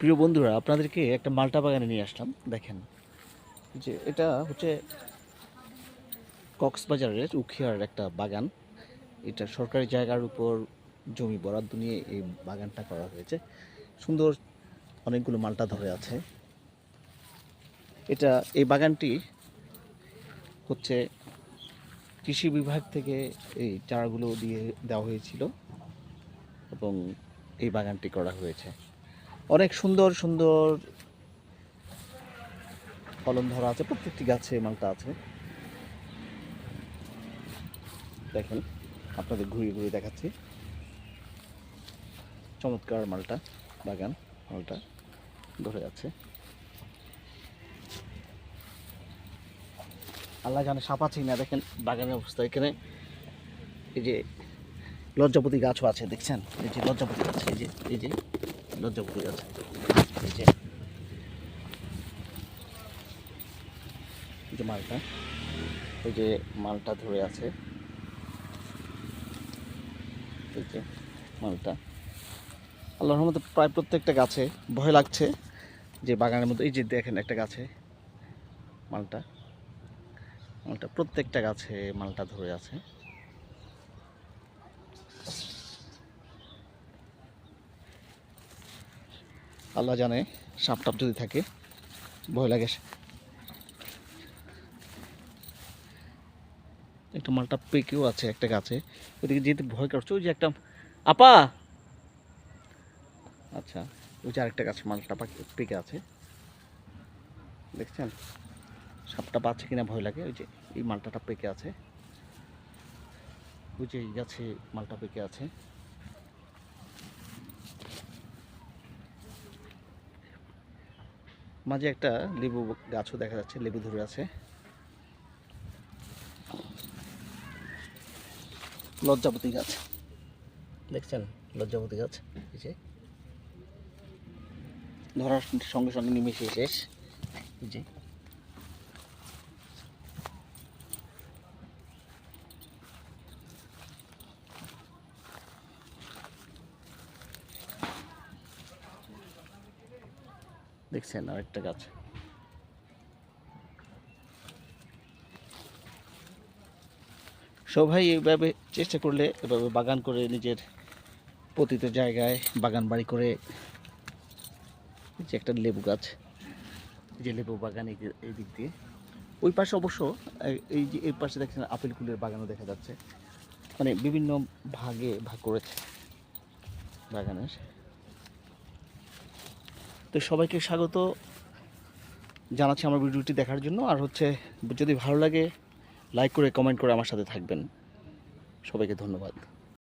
প্রিয় বন্ধুরা, আপনাদেরকে একটা মালটা বাগানে নিয়ে আসলাম। দেখেন, যে এটা হচ্ছে কক্সবাজারের উখিয়ার একটা বাগান। এটা সরকারি জায়গার উপর জমি বরাদ্দ নিয়ে এই বাগানটা করা হয়েছে। সুন্দর অনেকগুলো মালটা ধরে আছে। এটা, এই বাগানটি হচ্ছে কৃষি বিভাগ থেকে এই চারাগুলো দিয়ে দেওয়া হয়েছিল এবং এই বাগানটি করা হয়েছে। অনেক সুন্দর সুন্দর ফলন ধরা আছে, প্রত্যেকটি গাছে মালটা আছে। দেখেন, আপনাদের ঘুরিয়ে ঘুরিয়ে দেখাচ্ছি। চমৎকার মালটা, বাগান মালটা ধরে আছে। আল্লাহ জানে সাপ আছে না, দেখেন বাগানের অবস্থা। এখানে এই যে লজ্জাপতি গাছও আছে, দেখছেন? এই যে লজ্জাপতি গাছ, এই যে এই যে। লজ্জাপতি গাছ এই যে। এই যে মালটা। এই যে মালটা ধরে আছে। এই যে মালটা। আল্লাহর রহমতে প্রায় প্রত্যেকটা গাছে ভয় লাগছে যে বাগানের মধ্যে, এই যে দেখেন একটা গাছে মালটা। মালটা প্রত্যেকটা গাছে মালটা ধরে আছে। আল্লাহ জানে সাপ টাপ যদি থাকে, ভয় লাগে। একটা মালটা পেকেও আছে একটা গাছে। ওইদিকে যেতে ভয় করছে, ওই যে একটা আপা! আচ্ছা ওই যে আরেকটা গাছে মালটা পেকে আছে। দেখছেন? সাপটা পাচ্ছে কিনা ভয় লাগে, ওই যে এই মালটাটা পেকে আছে। ওই যে এই গাছে মালটা পেকে আছে। মাঝে একটা লেবু গাছও দেখা যাচ্ছে, লেবু ধরে আছে। লজ্জাপতি গাছ। দেখছেন? লজ্জাপতি গাছ। ধরার সঙ্গে সঙ্গে নিমেষে শেষ। দেখছেন আরেকটা গাছ। সবাই এইভাবে চেষ্টা করলে, এভাবে বাগান করে নিজের পতিত জায়গায় বাগান বাড়ি করে যে একটা লেবু গাছ যে লেবু বাগান এই দিক দিয়ে। ওই পাশে অবশ্য, এই যে এই পাশে দেখছেন আপেল কুলের বাগানও দেখা যাচ্ছে। মানে বিভিন্ন ভাগে ভাগ করেছে বাগানের। তো সবাইকে স্বাগত। জানাচ্ছি আমার ভিডিওটি দেখার জন্য। আর হচ্ছে, যদি ভালো লাগে লাইক করে কমেন্ট করে আমার সাথে থাকবেন। সবাইকে ধন্যবাদ।